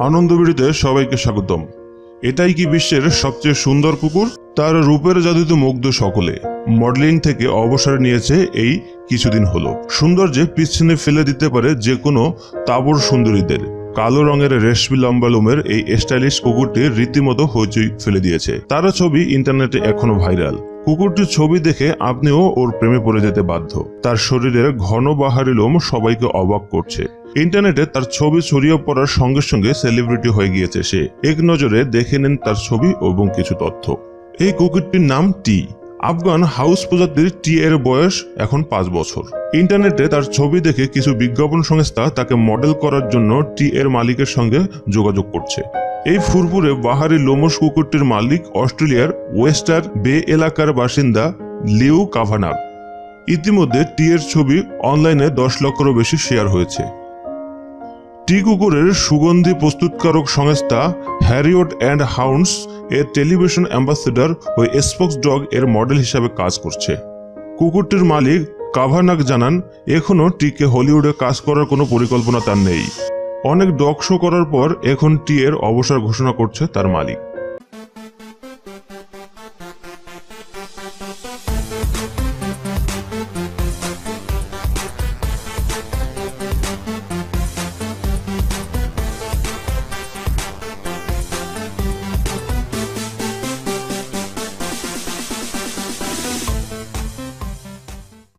আনন্দবিড়িতে সবাইকে স্বাগতম। এটাই কি বিশ্বের সবচেয়ে সুন্দর কুকুর? তার রূপের জাদুতে মুগ্ধ সকলে। মডেলিং থেকে অবসর নিয়েছে এই কিছুদিন হলো। সৌন্দর্যে পিছনে ফেলে দিতে পারে যে কোনো তাবর সুন্দরীদের। কালো রঙের রেশমি লম্বা লোমের এই স্টাইলিশ কুকুরটি রীতিমতো হইচই ফেলে দিয়েছে। তার ছবি ইন্টারনেটে এখনও ভাইরাল। কুকুরটির ছবি দেখে আপনিও ওর প্রেমে পড়ে যেতে বাধ্য। তার শরীরের ঘন বাহারি লোম সবাইকে অবাক করছে। ইন্টারনেটে তার ছবি ছড়িয়ে পড়ার সঙ্গে সঙ্গে সেলিব্রিটি হয়ে গিয়েছে সে। এক নজরে দেখে নেন তার ছবি এবং কিছু তথ্য। এই কুকুরটির নাম টি। আফগান হাউস প্রজাতির টি এর বয়স এখন পাঁচ বছর। ইন্টারনেটে তার ছবি দেখে কিছু বিজ্ঞাপন সংস্থা তাকে মডেল করার জন্য টি এর মালিকের সঙ্গে যোগাযোগ করছে। এই ফুরফুরে বাহারি লোমস কুকুরটির মালিক অস্ট্রেলিয়ার ওয়েস্টার বে এলাকার বাসিন্দা লিউ কাভানাক ইতিমধ্যে টি এর ছবি অনলাইনে দশ লক্ষেরও বেশি শেয়ার হয়েছে। টি কুকুরের সুগন্ধি প্রস্তুতকারক সংস্থা হ্যারিওট অ্যান্ড হাউন্ডস এর টেলিভিশন অ্যাম্বাসেডর ও স্পোক্স ডগ এর মডেল হিসাবে কাজ করছে। কুকুরটির মালিক কাভানাক জানান এখনও টিকে হলিউডে কাজ করার কোনো পরিকল্পনা তার নেই। অনেক ডগ শো করার পর এখন টি এর অবসর ঘোষণা করছে তার মালিক।